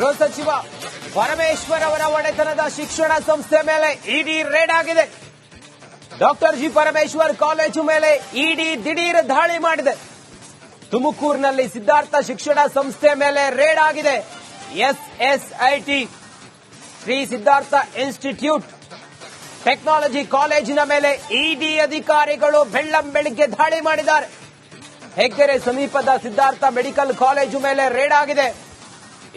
ಗೃಹ ಸಚಿವ ಪರಮೇಶ್ವರ್ ಅವರ ಒಡೆತನದ ಶಿಕ್ಷಣ ಸಂಸ್ಥೆ ಮೇಲೆ ಇಡಿ ರೇಡ್ ಆಗಿದೆ. ಡಾಕ್ಟರ್ ಜಿ ಪರಮೇಶ್ವರ್ ಕಾಲೇಜು ಮೇಲೆ ಇಡಿ ದಿಢೀರ್ ದಾಳಿ ಮಾಡಿದೆ. ತುಮಕೂರಿನಲ್ಲಿ ಸಿದ್ಧಾರ್ಥ ಶಿಕ್ಷಣ ಸಂಸ್ಥೆ ಮೇಲೆ ರೇಡ್ ಆಗಿದೆ. SSIT, Shri Siddhartha institute. Technology ಕಾಲೇಜಿನ ಮೇಲೆ ಇಡಿ ಅಧಿಕಾರಿಗಳು ಬೆಳ್ಳಂ ಬೆಳಿಗ್ಗೆ ದಾಳಿ ಮಾಡಿದ್ದಾರೆ. ಹೆಗ್ಗೆರೆ ಸಮೀಪದ ಸಿದ್ಧಾರ್ಥ ಮೆಡಿಕಲ್ ಕಾಲೇಜು ಮೇಲೆ ರೇಡ್ ಆಗಿದೆ.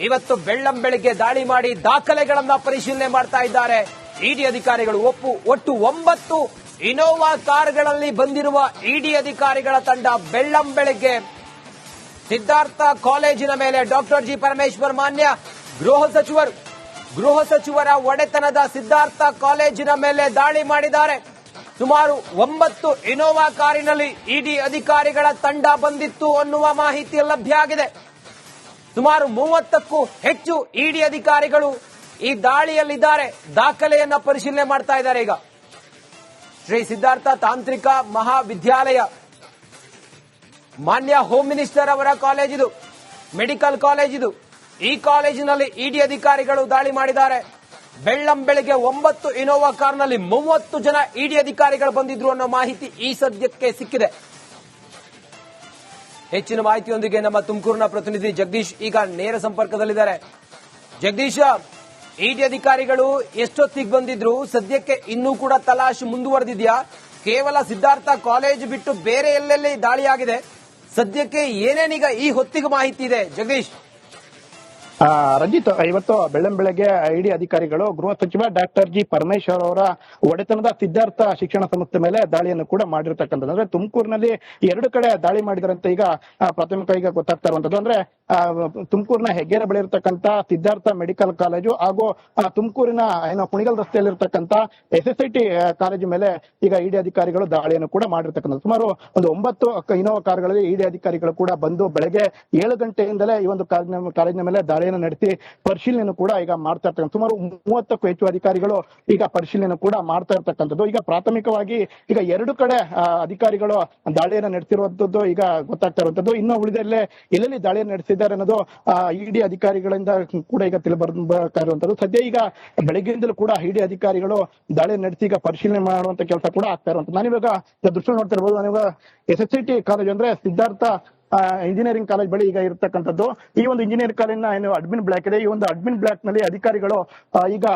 ಇವತ್ತು ಬೆಳ್ಳಂ ಬೆಳಿಗ್ಗೆ ದಾಳಿ ಮಾಡಿ ದಾಖಲೆಗಳನ್ನ ಪರಿಶೀಲನೆ ಮಾಡ್ತಾ ಇದ್ದಾರೆ. ಇಡಿ ಅಧಿಕಾರಿಗಳು ಒಪ್ಪು, ಒಟ್ಟು ಒಂಬತ್ತು ಇನೋವಾ ಕಾರ್ಗಳಲ್ಲಿ ಬಂದಿರುವ ಇಡಿ ಅಧಿಕಾರಿಗಳ ತಂಡ ಬೆಳ್ಳಂ ಬೆಳಿಗ್ಗೆ ಸಿದ್ಧಾರ್ಥ ಕಾಲೇಜಿನ ಮೇಲೆ ಡಾಕ್ಟರ್ ಜಿ ಪರಮೇಶ್ವರ್ ಮಾನ್ಯ, ಗೃಹ ಸಚಿವರು, ಗೃಹ ಸಚಿವರ ಒಡೆತನದ ಸಿದ್ಧಾರ್ಥ ಕಾಲೇಜಿನ ಮೇಲೆ ದಾಳಿ ಮಾಡಿದ್ದಾರೆ. ಸುಮಾರು ಒಂಬತ್ತು ಇನೋವಾ ಕಾರಿನಲ್ಲಿ ಇಡಿ ಅಧಿಕಾರಿಗಳ ತಂಡ ಬಂದಿತ್ತು ಅನ್ನುವ ಮಾಹಿತಿ ಲಭ್ಯ ಆಗಿದೆ. ಸುಮಾರು ಮೂವತ್ತಕ್ಕೂ ಹೆಚ್ಚು ಇಡಿ ಅಧಿಕಾರಿಗಳು ಈ ದಾಳಿಯಲ್ಲಿದ್ದಾರೆ. ದಾಖಲೆಯನ್ನ ಪರಿಶೀಲನೆ ಮಾಡ್ತಾ ಇದ್ದಾರೆ ಈಗ. ಶ್ರೀ ಸಿದ್ಧಾರ್ಥ ತಾಂತ್ರಿಕ ಮಹಾವಿದ್ಯಾಲಯ. ಮಾನ್ಯ ಹೋಮ್ ಮಿನಿಸ್ಟರ್ ಅವರ ಕಾಲೇಜ್ ಇದು. ಮೆಡಿಕಲ್ ಕಾಲೇಜ್ ಇದು. ಈ ಕಾಲೇಜಿನಲ್ಲಿ ಇಡಿ ಅಧಿಕಾರಿಗಳು ದಾಳಿ ಮಾಡಿದ್ದಾರೆ. ಬೆಳ್ಳಂ ಬೆಳಿಗ್ಗೆ ಒಂಬತ್ತು ಇನೋವಾ ಕಾರ್ನಲ್ಲಿ ಮೂವತ್ತು ಜನ ಇಡಿ ಅಧಿಕಾರಿಗಳು ಬಂದಿದ್ರು ಅನ್ನೋ ಮಾಹಿತಿ ಈ ಸದ್ಯಕ್ಕೆ ಸಿಕ್ಕಿದೆ. ಹೆಚ್ಚಿನ ಮಾಹಿತಿಯೊಂದಿಗೆ ನಮ್ಮ ತುಮಕೂರಿನ ಪ್ರತಿನಿಧಿ ಜಗದೀಶ್ ಈಗ ನೇರ ಸಂಪರ್ಕದಲ್ಲಿದ್ದಾರೆ. ಜಗದೀಶ ಇಡಿ ಅಧಿಕಾರಿಗಳು ಎಷ್ಟೊತ್ತಿಗೆ ಬಂದಿದ್ರು? ಸದ್ಯಕ್ಕೆ ಇನ್ನೂ ಕೂಡ ತಲಾಶ್ ಮುಂದುವರೆದಿದೆಯಾ? ಕೇವಲ ಸಿದ್ಧಾರ್ಥ ಕಾಲೇಜ್ ಬಿಟ್ಟು ಬೇರೆ ಎಲ್ಲೆಲ್ಲಿ ದಾಳಿಯಾಗಿದೆ? ಸದ್ಯಕ್ಕೆ ಏನೇನೀಗ ಈ ಹೊತ್ತಿಗೆ ಮಾಹಿತಿ ಇದೆ? ಜಗದೀಶ್ ರಂಜಿತ್ ಇವತ್ತು ಬೆಳ್ಳಂ ಬೆಳಗ್ಗೆ ಐಡಿ ಅಧಿಕಾರಿಗಳು, ಗೃಹ ಸಚಿವ ಡಾಕ್ಟರ್ ಜಿ ಪರಮೇಶ್ವರ್ ಅವರ ಒಡೆತನದ ಸಿದ್ಧಾರ್ಥ ಶಿಕ್ಷಣ ಸಂಸ್ಥೆ ಮೇಲೆ ದಾಳಿಯನ್ನು ಕೂಡ ಮಾಡಿರ್ತಕ್ಕಂಥದ್ದು. ಅಂದ್ರೆ ತುಮಕೂರಿನಲ್ಲಿ ಎರಡು ಕಡೆ ದಾಳಿ ಮಾಡಿದ್ರಂತೆ ಈಗ ಪ್ರಾಥಮಿಕ ಈಗ ಗೊತ್ತಾಗ್ತಾ ಇರುವಂತದ್ದು ಅಂದ್ರೆ ತುಮಕೂರಿನ ಹೆಗ್ಗೆರೆ ಬಳಿ ಇರತಕ್ಕಂತ ಸಿದ್ಧಾರ್ಥ ಮೆಡಿಕಲ್ ಕಾಲೇಜು ಹಾಗೂ ತುಮಕೂರಿನ, ಏನೋ Kunigal ರಸ್ತೆಯಲ್ಲಿರ್ತಕ್ಕಂತ S S I T college ಮೇಲೆ ಈಗ ಇಡಿ ಅಧಿಕಾರಿಗಳು ದಾಳಿಯನ್ನು ಕೂಡ ಮಾಡಿರ್ತಕ್ಕಂಥದ್ದು. ಸುಮಾರು ಒಂದು ಒಂಬತ್ತು ಇನೋವಾ ಕಾರ್ಗಳಲ್ಲಿ ಇಡಿ ಅಧಿಕಾರಿಗಳು ಕೂಡ ಬಂದು ಬೆಳಗ್ಗೆ ಏಳು ಗಂಟೆಯಿಂದಲೇ ಈ ಒಂದು ಕಾಲೇಜಿನ ಮೇಲೆ ದಾಳಿಯನ್ನು ನಡೆಸಿ ಪರಿಶೀಲನೆ ಕೂಡ ಈಗ ಮಾಡ್ತಾ ಇರ್ತಕ್ಕಂಥ ಸುಮಾರು ಮೂವತ್ತಕ್ಕೂ ಹೆಚ್ಚು ಅಧಿಕಾರಿಗಳು ಈಗ ಪರಿಶೀಲನೆ ಕೂಡ ಮಾಡ್ತಾ ಇರ್ತಕ್ಕಂಥದ್ದು. ಈಗ ಪ್ರಾಥಮಿಕವಾಗಿ ಈಗ ಎರಡು ಕಡೆ ಅಧಿಕಾರಿಗಳು ದಾಳಿಯನ್ನು ನಡೆಸಿರುವಂತದ್ದು ಈಗ ಗೊತ್ತಾಗ್ತಾ ಇರುವಂತದ್ದು ಇನ್ನು ಉಳಿದಲ್ಲೇ ಎಲ್ಲೆಲ್ಲಿ ದಾಳಿಯನ್ನು ನಡೆಸಿದ್ದಾರೆ ಅನ್ನೋದು ಇಡಿ ಅಧಿಕಾರಿಗಳಿಂದ ಕೂಡ ಈಗ ತಿಳಿಬರ್ಬೇಕಾಗಿರುವಂತದ್ದು ಸದ್ಯ ಈಗ ಬೆಳಗ್ಗೆಯಿಂದಲೂ ಕೂಡ ಇಡಿ ಅಧಿಕಾರಿಗಳು ದಾಳಿ ನಡೆಸಿ ಈಗ ಪರಿಶೀಲನೆ ಮಾಡುವಂತ ಕೆಲಸ ಕೂಡ ಆಗ್ತಾ ಇರುವಂತದ್ದು ನಾನಿವಾಗ ದೃಶ್ಯ ನೋಡ್ತಾ ಇರ್ಬೋದು. ನಾನಿವಾಗ S S C T college ಅಂದ್ರೆ ಸಿದ್ಧಾರ್ಥ ಇಂಜಿನಿಯರಿಂಗ್ ಕಾಲೇಜ್ ಬಳಿ ಈಗ ಇರತಕ್ಕಂಥದ್ದು. ಈ ಒಂದು ಇಂಜಿನಿಯರಿಂಗ್ ಕಾಲೇಜಿನ ಏನು ಅಡ್ಮಿನ್ ಬ್ಲಾಕ್ ಇದೆ. ಈ ಒಂದು ಅಡ್ಮಿನ್ ಬ್ಲಾಕ್ನಲ್ಲಿ ಅಧಿಕಾರಿಗಳು ಈಗ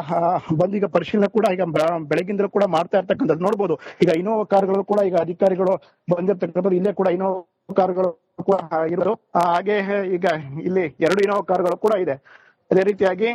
ಬಂದು ಈಗ ಪರಿಶೀಲನೆ ಕೂಡ ಈಗ ಬೆಳಗಿಂದಲೂ ಕೂಡ ಮಾಡ್ತಾ ಇರ್ತಕ್ಕಂಥದ್ದು ನೋಡ್ಬೋದು. ಈಗ ಇನೋವಾ ಕಾರ್ಗಳು ಕೂಡ ಈಗ ಅಧಿಕಾರಿಗಳು ಬಂದಿರ್ತಕ್ಕಂಥದ್ದು. ಇಲ್ಲೇ ಕೂಡ ಇನೋವಾ ಕಾರ್ಗಳು ಕೂಡ ಇರೋದು. ಹಾಗೆ ಈಗ ಇಲ್ಲಿ ಎರಡು ಇನೋವಾ ಕಾರ್ಗಳು ಕೂಡ ಇದೆ. ಅದೇ ರೀತಿಯಾಗಿ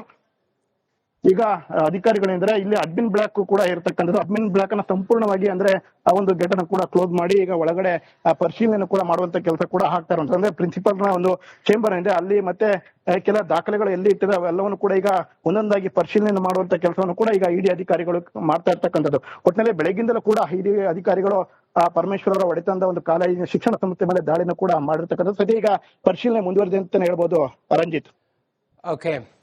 ಈಗ ಅಧಿಕಾರಿಗಳೇಂದ್ರೆ ಇಲ್ಲಿ ಅಡ್ಮಿನ್ ಬ್ಲಾಕ್ ಕೂಡ ಇರತಕ್ಕಂಥದ್ದು. ಅಡ್ಮಿನ್ ಬ್ಲಾಕ್ ಅನ್ನ ಸಂಪೂರ್ಣವಾಗಿ ಅಂದ್ರೆ ಆ ಒಂದು ಗೇಟ್ ಕೂಡ ಕ್ಲೋಸ್ ಮಾಡಿ, ಈಗ ಒಳಗಡೆ ಪರಿಶೀಲನೆ ಕೂಡ ಮಾಡುವಂತ ಕೆಲಸ ಕೂಡ ಆಗ್ತಾ ಇರುವಂತ ಅಂದ್ರೆ ಪ್ರಿನ್ಸಿಪಲ್ನ ಒಂದು ಚೇಂಬರ್ ಇದೆ. ಅಲ್ಲಿ ಮತ್ತೆ ಕೆಲ ದಾಖಲೆಗಳು ಎಲ್ಲಿ ಇಟ್ಟಿದೆ ಅವೆಲ್ಲವನ್ನು ಕೂಡ ಈಗ ಒಂದೊಂದಾಗಿ ಪರಿಶೀಲನೆ ಮಾಡುವಂತ ಕೆಲಸವನ್ನು ಕೂಡ ಈಗ ಇಡಿ ಅಧಿಕಾರಿಗಳು ಮಾಡ್ತಾ ಇರ್ತಕ್ಕಂಥದ್ದು. ಒಟ್ಟಿನಲ್ಲಿ ಬೆಳಗ್ಗಿಂದಲೂ ಕೂಡ ಇಡಿ ಅಧಿಕಾರಿಗಳು, ಆ, ಪರಮೇಶ್ವರ ಅವರ ಒಡೆತನದ ಒಂದು ಕಾಲೇಜಿನ ಶಿಕ್ಷಣ ಸಂಸ್ಥೆ ಮೇಲೆ ದಾಳಿನ ಕೂಡ ಮಾಡಿರ್ತಕ್ಕಂಥದ್ದು. ಸದ್ಯ ಈಗ ಪರಿಶೀಲನೆ ಮುಂದುವರೆದಿದೆ ಅಂತಾನೆ ಹೇಳ್ಬೋದು ರಂಜಿತ್ ಓಕೆ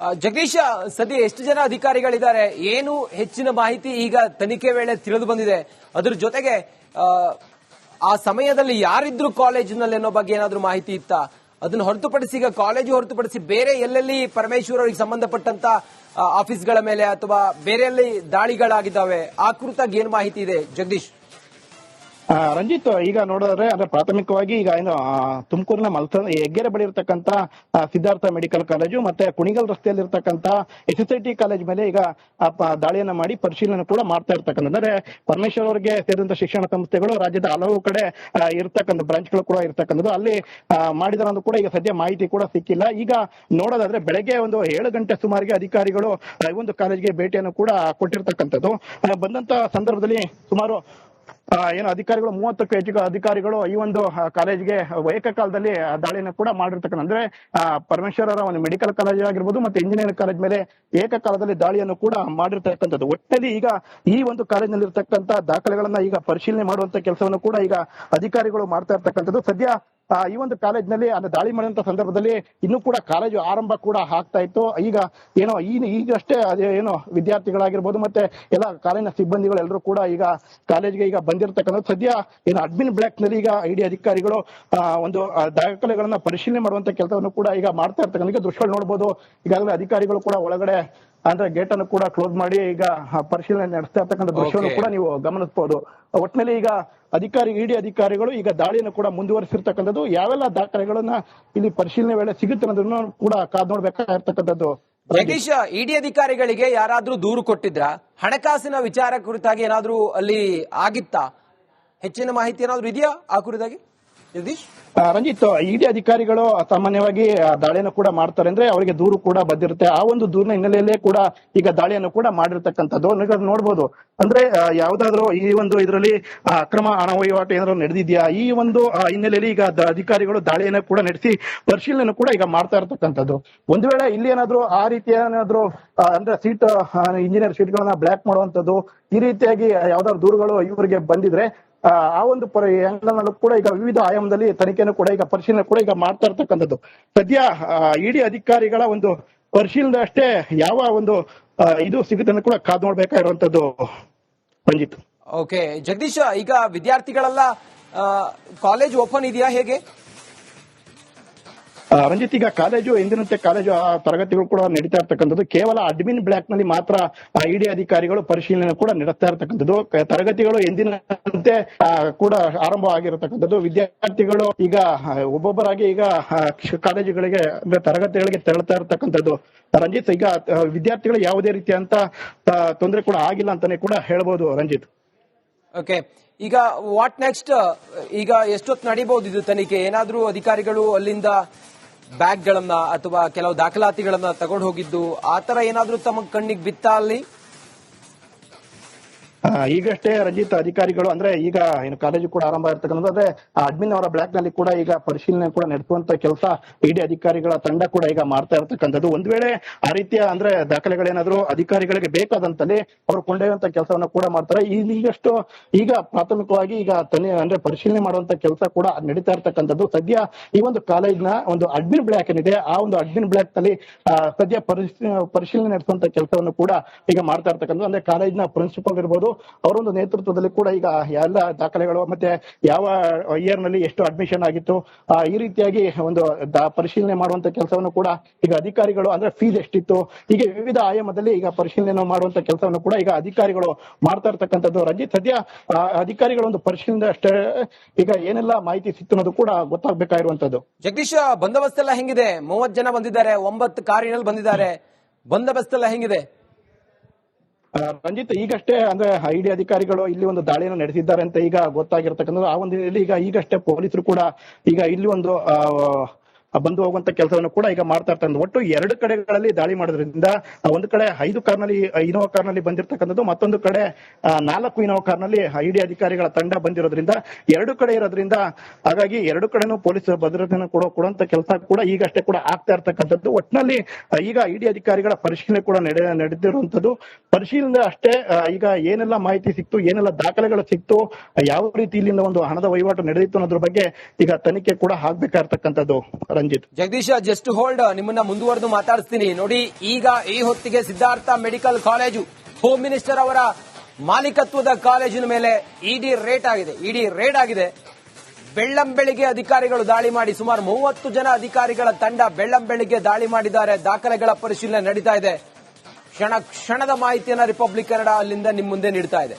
ಜಗದೀಶ ಸದ್ಯ ಎಷ್ಟು ಜನ ಅಧಿಕಾರಿಗಳಿದ್ದಾರೆ? ಏನು ಹೆಚ್ಚಿನ ಮಾಹಿತಿ ಈಗ ತನಿಖೆ ವೇಳೆ ತಿಳಿದು ಬಂದಿದೆ. ಅದ್ರ ಜೊತೆಗೆ ಆ, ಸಮಯದಲ್ಲಿ ಯಾರಿದ್ರು ಕಾಲೇಜಿನಲ್ಲಿ ಅನ್ನೋ ಬಗ್ಗೆ ಏನಾದ್ರೂ ಮಾಹಿತಿ ಇತ್ತಾ? ಅದನ್ನ ಹೊರತುಪಡಿಸಿ ಈಗ ಕಾಲೇಜು ಹೊರತುಪಡಿಸಿ ಬೇರೆ ಎಲ್ಲೆಲ್ಲಿ ಪರಮೇಶ್ವರ್ ಅವರಿಗೆ ಸಂಬಂಧಪಟ್ಟಂತ ಆಫೀಸ್ಗಳ ಮೇಲೆ ಅಥವಾ ಬೇರೆ ಎಲ್ಲಿ ದಾಳಿಗಳಾಗಿದ್ದಾವೆ? ಆ ಕುರಿತಾಗಿ ಏನು ಮಾಹಿತಿ ಇದೆ ಜಗದೀಶ್? ರಂಜಿತ್, ಈಗ ನೋಡಿದ್ರೆ ಅಂದ್ರೆ ಪ್ರಾಥಮಿಕವಾಗಿ ಈಗ ಏನು ತುಮಕೂರಿನ ಮಲ್ಸ ಹೆಗ್ಗೆರೆ ಬಳಿ ಇರತಕ್ಕಂತ ಸಿದ್ಧಾರ್ಥ ಮೆಡಿಕಲ್ ಕಾಲೇಜು ಮತ್ತೆ ಕುಣಿಗಲ್ ರಸ್ತೆಯಲ್ಲಿ ಇರತಕ್ಕಂತ S S I T college ಮೇಲೆ ಈಗ ದಾಳಿಯನ್ನ ಮಾಡಿ ಪರಿಶೀಲನೆ ಕೂಡ ಮಾಡ್ತಾ ಇರ್ತಕ್ಕಂಥ ಅಂದ್ರೆ ಪರಮೇಶ್ವರ್ ಅವರಿಗೆ ಸೇರಿದಂತ ಶಿಕ್ಷಣ ಸಂಸ್ಥೆಗಳು ರಾಜ್ಯದ ಹಲವು ಕಡೆ ಇರ್ತಕ್ಕಂಥ ಬ್ರಾಂಚ್ಗಳು ಕೂಡ ಇರ್ತಕ್ಕಂಥದ್ದು. ಅಲ್ಲಿ ಮಾಡಿದ್ರಂದು ಕೂಡ ಈಗ ಸದ್ಯ ಮಾಹಿತಿ ಕೂಡ ಸಿಕ್ಕಿಲ್ಲ. ಈಗ ನೋಡೋದಾದ್ರೆ ಬೆಳಗ್ಗೆ ಒಂದು ಏಳು ಗಂಟೆ ಸುಮಾರಿಗೆ ಅಧಿಕಾರಿಗಳು ಒಂದು ಕಾಲೇಜ್ಗೆ ಭೇಟಿಯನ್ನು ಕೂಡ ಕೊಟ್ಟಿರ್ತಕ್ಕಂಥದ್ದು. ಬಂದಂತ ಸಂದರ್ಭದಲ್ಲಿ ಸುಮಾರು ಏನು ಅಧಿಕಾರಿಗಳು, ಮೂವತ್ತಕ್ಕೂ ಹೆಚ್ಚು ಅಧಿಕಾರಿಗಳು ಈ ಒಂದು ಕಾಲೇಜ್ಗೆ ಆ ದಾಳಿಯನ್ನು ಕೂಡ ಮಾಡಿರ್ತಕ್ಕಂಥ, ಅಂದ್ರೆ ಪರಮೇಶ್ವರ್ ಒಂದು ಮೆಡಿಕಲ್ ಕಾಲೇಜ್ ಆಗಿರ್ಬೋದು ಮತ್ತೆ ಇಂಜಿನಿಯರಿಂಗ್ ಕಾಲೇಜ್ ಮೇಲೆ ಏಕಕಾಲದಲ್ಲಿ ದಾಳಿಯನ್ನು ಕೂಡ ಮಾಡಿರ್ತಕ್ಕಂಥದ್ದು. ಒಟ್ಟಲ್ಲಿ ಈಗ ಈ ಒಂದು ಕಾಲೇಜಿನಲ್ಲಿ ಇರ್ತಕ್ಕಂಥ ದಾಖಲೆಗಳನ್ನ ಈಗ ಪರಿಶೀಲನೆ ಮಾಡುವಂತ ಕೆಲಸವನ್ನು ಕೂಡ ಈಗ ಅಧಿಕಾರಿಗಳು ಮಾಡ್ತಾ ಇರ್ತಕ್ಕಂಥದ್ದು. ಸದ್ಯ ಈ ಒಂದು ಕಾಲೇಜಿನಲ್ಲಿ ಅಂದ್ರೆ ದಾಳಿ ಮಾಡಿದಂತ ಸಂದರ್ಭದಲ್ಲಿ ಇನ್ನೂ ಕೂಡ ಕಾಲೇಜು ಆರಂಭ ಕೂಡ ಆಗ್ತಾ ಇತ್ತು. ಈಗ ಏನೋ ಈಗಷ್ಟೇ ಏನೋ ವಿದ್ಯಾರ್ಥಿಗಳಾಗಿರ್ಬೋದು ಮತ್ತೆ ಎಲ್ಲ ಕಾಲೇಜಿನ ಸಿಬ್ಬಂದಿಗಳು ಎಲ್ಲರೂ ಕೂಡ ಈಗ ಕಾಲೇಜ್ಗೆ ಈಗ ಬಂದಿರತಕ್ಕಂಥ ಸದ್ಯ ಏನು ಅಡ್ಮಿನ್ ಬ್ಲಾಕ್ನಲ್ಲಿ ಈಗ ಐಡಿ ಅಧಿಕಾರಿಗಳು ಒಂದು ದಾಖಲೆಗಳನ್ನ ಪರಿಶೀಲನೆ ಮಾಡುವಂತ ಕೆಲಸವನ್ನು ಕೂಡ ಈಗ ಮಾಡ್ತಾ ಇರ್ತಕ್ಕಂಥ ದೃಶ್ಯಗಳು ನೋಡಬಹುದು ಈಗಾಗಲೇ ಅಧಿಕಾರಿಗಳು ಕೂಡ ಒಳಗಡೆ ಅಂದ್ರೆ ಗೇಟ್ ಅನ್ನು ಕೂಡ ಕ್ಲೋಸ್ ಮಾಡಿ ಈಗ ಪರಿಶೀಲನೆ ನಡೆಸ್ತಾ ಇರ್ತಕ್ಕಂಥ ದೃಶ್ಯವನ್ನು ಕೂಡ ನೀವು ಗಮನಿಸಬಹುದು. ಒಟ್ಟಿನಲ್ಲಿ ಈಗ ಅಧಿಕಾರಿ ಇಡಿ ಅಧಿಕಾರಿಗಳು ಈಗ ದಾಳಿಯನ್ನು ಕೂಡ ಮುಂದುವರಿಸಿರ್ತಕ್ಕಂಥದ್ದು. ಯಾವೆಲ್ಲ ದಾಖಲೆಗಳನ್ನ ಇಲ್ಲಿ ಪರಿಶೀಲನೆ ವೇಳೆ ಸಿಗುತ್ತೆ ಅನ್ನೋದನ್ನು ಕೂಡ ಕಾದ್ ನೋಡ್ಬೇಕಾಗಿರ್ತಕ್ಕಂಥದ್ದು. ಜಗದೀಶ್, ಇಡಿ ಅಧಿಕಾರಿಗಳಿಗೆ ಯಾರಾದ್ರೂ ದೂರು ಕೊಟ್ಟಿದ್ರ? ಹಣಕಾಸಿನ ವಿಚಾರ ಕುರಿತಾಗಿ ಏನಾದ್ರೂ ಅಲ್ಲಿ ಆಗಿತ್ತಾ? ಹೆಚ್ಚಿನ ಮಾಹಿತಿ ಏನಾದ್ರೂ ಇದೆಯಾ ಆ ಕುರಿತಾಗಿ? ಜಗದೀಶ್? ರಂಜಿತ್ ಇಡಿ ಅಧಿಕಾರಿಗಳು ಸಾಮಾನ್ಯವಾಗಿ ದಾಳಿಯನ್ನು ಕೂಡ ಮಾಡ್ತಾರೆ ಅಂದ್ರೆ ಅವರಿಗೆ ದೂರು ಕೂಡ ಬಂದಿರುತ್ತೆ. ಆ ಒಂದು ದೂರಿನ ಹಿನ್ನೆಲೆಯಲ್ಲೇ ಕೂಡ ಈಗ ದಾಳಿಯನ್ನು ಕೂಡ ಮಾಡಿರ್ತಕ್ಕಂಥದ್ದು ನೋಡ್ಬೋದು. ಅಂದ್ರೆ ಯಾವ್ದಾದ್ರು ಈ ಒಂದು ಇದರಲ್ಲಿ ಅಕ್ರಮ ಹಣ ವಹಿವಾಟು ಏನಾದ್ರು ನಡೆದಿದ್ಯಾ? ಈ ಒಂದು ಹಿನ್ನೆಲೆಯಲ್ಲಿ ಈಗ ಅಧಿಕಾರಿಗಳು ದಾಳಿಯನ್ನು ಕೂಡ ನಡೆಸಿ ಪರಿಶೀಲನೆ ಕೂಡ ಈಗ ಮಾಡ್ತಾ ಇರ್ತಕ್ಕಂಥದ್ದು. ಒಂದು ವೇಳೆ ಇಲ್ಲಿ ಏನಾದ್ರು ಆ ರೀತಿಯ ಏನಾದ್ರು ಅಂದ್ರೆ ಸೀಟ್ ಇಂಜಿನಿಯರ್ ಸೀಟ್ಗಳನ್ನ ಬ್ಲಾಕ್ ಮಾಡುವಂತದ್ದು ಈ ರೀತಿಯಾಗಿ ಯಾವ್ದಾದ್ರು ದೂರುಗಳು ಇವರಿಗೆ ಬಂದಿದ್ರೆ ಆ ಒಂದು ಪರ ಆಂಗಲ್ನಲ್ಲೂ ಕೂಡ ಈಗ ವಿವಿಧ ಆಯಾಮದಲ್ಲಿ ತನಿಖೆಯನ್ನು ಕೂಡ ಈಗ ಪರಿಶೀಲನೆ ಕೂಡ ಈಗ ಮಾಡ್ತಾ ಇರ್ತಕ್ಕಂಥದ್ದು. ಸದ್ಯ ಇಡಿ ಅಧಿಕಾರಿಗಳ ಒಂದು ಪರಿಶೀಲನೆ ಅಷ್ಟೇ ಯಾವ ಒಂದು ಇದು ಸಿಗುತ್ತೆ ಕೂಡ ಕಾದು ನೋಡ್ಬೇಕಾಗಿರುವಂತದ್ದು ರಂಜಿತ್. ಓಕೆ ಜಗದೀಶ್, ಈಗ ವಿದ್ಯಾರ್ಥಿಗಳೆಲ್ಲ ಕಾಲೇಜ್ ಓಪನ್ ಇದೆಯಾ ಹೇಗೆ? ರಂಜಿತ್ ಈಗ ಕಾಲೇಜು ಎಂದಿನಂತೆ ಕಾಲೇಜು ತರಗತಿಗಳು ಕೂಡ ನಡೀತಾ ಇರ್ತಕ್ಕಂಥದ್ದು. ಕೇವಲ ಅಡ್ಮಿನ್ ಬ್ಲಾಕ್ನಲ್ಲಿ ಮಾತ್ರ ಇಡಿ ಅಧಿಕಾರಿಗಳು ಪರಿಶೀಲನೆ ಕೂಡ ನಡೆಸ್ತಾ ಇರ್ತಕ್ಕಂಥದ್ದು. ತರಗತಿಗಳು ಎಂದಿನಂತೆ ಕೂಡ ಆರಂಭ ಆಗಿರತಕ್ಕಂಥದ್ದು. ವಿದ್ಯಾರ್ಥಿಗಳು ಈಗ ಒಬ್ಬೊಬ್ಬರಾಗಿ ಈಗ ಕಾಲೇಜುಗಳಿಗೆ, ಅಂದ್ರೆ ತರಗತಿಗಳಿಗೆ ತೆರಳ್ತಾ ಇರತಕ್ಕಂಥದ್ದು. ರಂಜಿತ್ ಈಗ ವಿದ್ಯಾರ್ಥಿಗಳು ಯಾವುದೇ ರೀತಿಯಂತ ತೊಂದರೆ ಕೂಡ ಆಗಿಲ್ಲ ಅಂತಾನೆ ಕೂಡ ಹೇಳ್ಬೋದು ರಂಜಿತ್. ಓಕೆ. ಈಗ ವಾಟ್ ನೆಕ್ಸ್ಟ್? ಈಗ ಎಷ್ಟೊತ್ತು ನಡೀಬಹುದು ಇದು ತನಿಖೆ? ಏನಾದರೂ ಅಧಿಕಾರಿಗಳು ಅಲ್ಲಿಂದ ಬ್ಯಾಗ್ಗಳನ್ನ ಅಥವಾ ಕೆಲವು ದಾಖಲಾತಿಗಳನ್ನ ತಗೊಂಡು ಹೋಗಿದ್ದು ಆ ಥರ ಏನಾದ್ರೂ ತಮ್ಮ ಕಣ್ಣಿಗೆ ಬಿತ್ತ ಅಲ್ಲಿ? ಈಗಷ್ಟೇ ರಂಜಿತ್ ಅಧಿಕಾರಿಗಳು, ಅಂದ್ರೆ ಈಗ ಏನು ಕಾಲೇಜು ಕೂಡ ಆರಂಭ ಇರ್ತಕ್ಕಂಥದ್ದು, ಅದೇ ಅಡ್ಮಿನ್ ಅವರ ಬ್ಲಾಕ್ನಲ್ಲಿ ಕೂಡ ಈಗ ಪರಿಶೀಲನೆ ಕೂಡ ನಡೆಸುವಂತ ಕೆಲಸ ಇಡಿ ಅಧಿಕಾರಿಗಳ ತಂಡ ಕೂಡ ಈಗ ಮಾಡ್ತಾ ಇರತಕ್ಕಂಥದ್ದು. ಒಂದ್ ವೇಳೆ ಆ ರೀತಿಯ, ಅಂದ್ರೆ ದಾಖಲೆಗಳೇನಾದ್ರು ಅಧಿಕಾರಿಗಳಿಗೆ ಬೇಕಾದಂತಲ್ಲಿ ಅವರು ಕೊಂಡೊಯ್ಯುವಂತ ಕೆಲಸವನ್ನ ಕೂಡ ಮಾಡ್ತಾರೆ. ಈಗಷ್ಟು ಈಗ ಪ್ರಾಥಮಿಕವಾಗಿ ಈಗ ತನಿ ಅಂದ್ರೆ ಪರಿಶೀಲನೆ ಮಾಡುವಂತ ಕೆಲಸ ಕೂಡ ನಡೀತಾ ಇರ್ತಕ್ಕಂಥದ್ದು. ಸದ್ಯ ಈ ಒಂದು ಕಾಲೇಜ್ನ ಒಂದು ಅಡ್ಮಿನ್ ಬ್ಲಾಕ್ ಏನಿದೆ, ಆ ಒಂದು ಅಡ್ಮಿನ್ ಬ್ಲಾಕ್ನಲ್ಲಿ ಸದ್ಯ ಪರಿಶೀ- ಪರಿಶೀಲನೆ ನಡೆಸುವಂತ ಕೆಲಸವನ್ನು ಕೂಡ ಈಗ ಮಾಡ್ತಾ ಇರ್ತಕ್ಕಂಥದ್ದು. ಅಂದ್ರೆ ಕಾಲೇಜ್ನ ಪ್ರಿನ್ಸಿಪಲ್ ಇರ್ಬೋದು ಅವರ ಒಂದು ನೇತೃತ್ವದಲ್ಲಿ ಕೂಡ ಈಗ ಎಲ್ಲ ದಾಖಲೆಗಳು ಮತ್ತೆ ಯಾವ ಇಯರ್ನಲ್ಲಿ ಎಷ್ಟು ಅಡ್ಮಿಷನ್ ಆಗಿತ್ತು ಈ ರೀತಿಯಾಗಿ ಒಂದು ಪರಿಶೀಲನೆ ಮಾಡುವಂತ ಕೆಲಸವನ್ನು ಕೂಡ ಈಗ ಅಧಿಕಾರಿಗಳು, ಅಂದ್ರೆ ಫೀಸ್ ಎಷ್ಟಿತ್ತು, ಹೀಗೆ ವಿವಿಧ ಆಯಾಮದಲ್ಲಿ ಈಗ ಪರಿಶೀಲನೆ ಮಾಡುವಂತ ಕೆಲಸವನ್ನು ಕೂಡ ಈಗ ಅಧಿಕಾರಿಗಳು ಮಾಡ್ತಾ ಇರ್ತಕ್ಕಂಥದ್ದು. ರಂಜಿತ್, ಸದ್ಯ ಅಧಿಕಾರಿಗಳ ಒಂದು ಪರಿಶೀಲನೆ ಅಷ್ಟೇ, ಈಗ ಏನೆಲ್ಲ ಮಾಹಿತಿ ಸಿಕ್ತು ಅನ್ನೋದು ಕೂಡ ಗೊತ್ತಾಗಬೇಕಾಗಿರುವಂತದ್ದು ಜಗದೀಶ್ ಬಂದೋಬಸ್ತ್ ಎಲ್ಲ ಹೆಂಗಿದೆ? ಮೂವತ್ ಜನ ಬಂದಿದ್ದಾರೆ, ಒಂಬತ್ತು ಕಾರಿನಲ್ಲಿ ಬಂದಿದ್ದಾರೆ. ಬಂದೋಬಸ್ತ್ ಎಲ್ಲ ಹೆಂಗಿದೆ? ರಂಜಿತ್, ಈಗಷ್ಟೇ ಅಂದ್ರೆ ಐಡಿ ಅಧಿಕಾರಿಗಳು ಇಲ್ಲಿ ಒಂದು ದಾಳಿಯನ್ನು ನಡೆಸಿದ್ದಾರೆ ಅಂತ ಈಗ ಗೊತ್ತಾಗಿರ್ತಕ್ಕಂಥದ್ದು. ಆ ಒಂದು ಹಿನ್ನೆಲೆಯಲ್ಲಿ ಈಗ ಈಗಷ್ಟೇ ಪೊಲೀಸರು ಕೂಡ ಈಗ ಇಲ್ಲಿ ಒಂದು ಬಂದು ಹೋಗುವಂತ ಕೆಲಸವನ್ನು ಕೂಡ ಈಗ ಮಾಡ್ತಾ ಇರ್ತಾರೆ ಒಟ್ಟು ಎರಡು ಕಡೆಗಳಲ್ಲಿ ದಾಳಿ ಮಾಡೋದ್ರಿಂದ ಒಂದು ಕಡೆ ಐದು ಕಾರ್ನಲ್ಲಿ, ಇನೋವಾ ಕಾರ್ನಲ್ಲಿ ಬಂದಿರತಕ್ಕಂಥದ್ದು, ಮತ್ತೊಂದು ಕಡೆ ನಾಲ್ಕು ಇನೋವಾ ಕಾರ್ನಲ್ಲಿ ಐಡಿ ಅಧಿಕಾರಿಗಳ ತಂಡ ಬಂದಿರೋದ್ರಿಂದ ಎರಡು ಕಡೆ ಇರೋದ್ರಿಂದ ಹಾಗಾಗಿ ಎರಡು ಕಡೆನೂ ಪೊಲೀಸ್ ಭದ್ರತೆಯನ್ನು ಕೂಡ, ಕೊಡುವಂತ ಕೆಲಸ ಕೂಡ ಈಗಷ್ಟೇ ಕೂಡ ಆಗ್ತಾ ಇರ್ತಕ್ಕಂಥದ್ದು. ಒಟ್ಟಿನಲ್ಲಿ ಈಗ ಐಡಿ ಅಧಿಕಾರಿಗಳ ಪರಿಶೀಲನೆ ಕೂಡ ನಡೆ ನಡೆದಿರುವಂತದ್ದು ಪರಿಶೀಲನೆ ಅಷ್ಟೇ ಈಗ ಏನೆಲ್ಲ ಮಾಹಿತಿ ಸಿಕ್ತು, ಏನೆಲ್ಲ ದಾಖಲೆಗಳು ಸಿಕ್ತು, ಯಾವ ರೀತಿ ಇಲ್ಲಿಂದ ಒಂದು ಹಣದ ವಹಿವಾಟು ನಡೆದಿತ್ತು ಅನ್ನೋದ್ರ ಬಗ್ಗೆ ಈಗ ತನಿಖೆ ಕೂಡ ಆಗ್ಬೇಕಾಗಿರ್ತಕ್ಕಂಥದ್ದು ರಂಜಿತ್ ಜಗದೀಶ್ ಜಸ್ಟ್ ಹೋಲ್ಡ್ ನಿಮ್ಮನ್ನ ಮುಂದುವರೆದು ಮಾತಾಡಿಸ್ತೀನಿ. ನೋಡಿ, ಈಗ ಈ ಹೊತ್ತಿಗೆ Siddhartha medical college home minister ಅವರ ಮಾಲೀಕತ್ವದ ಕಾಲೇಜಿನ ಮೇಲೆ ಇಡಿ ರೇಟ್ ಆಗಿದೆ. ಇಡಿ ರೇಡ್ ಆಗಿದೆ. ಬೆಳ್ಳಂಬೆಳಿಗ್ಗೆ ಅಧಿಕಾರಿಗಳು ದಾಳಿ ಮಾಡಿ ಸುಮಾರು ಮೂವತ್ತು ಜನ ಅಧಿಕಾರಿಗಳ ತಂಡ ಬೆಳ್ಳಂಬೆಳಿಗ್ಗೆ ದಾಳಿ ಮಾಡಿದ್ದಾರೆ. ದಾಖಲೆಗಳ ಪರಿಶೀಲನೆ ನಡೀತಾ ಇದೆ. ಕ್ಷಣ ಕ್ಷಣದ ಮಾಹಿತಿಯನ್ನು ರಿಪಬ್ಲಿಕ್ ಕನ್ನಡ ಅಲ್ಲಿಂದ ನಿಮ್ಮ ಮುಂದೆ ನೀಡ್ತಾ ಇದೆ.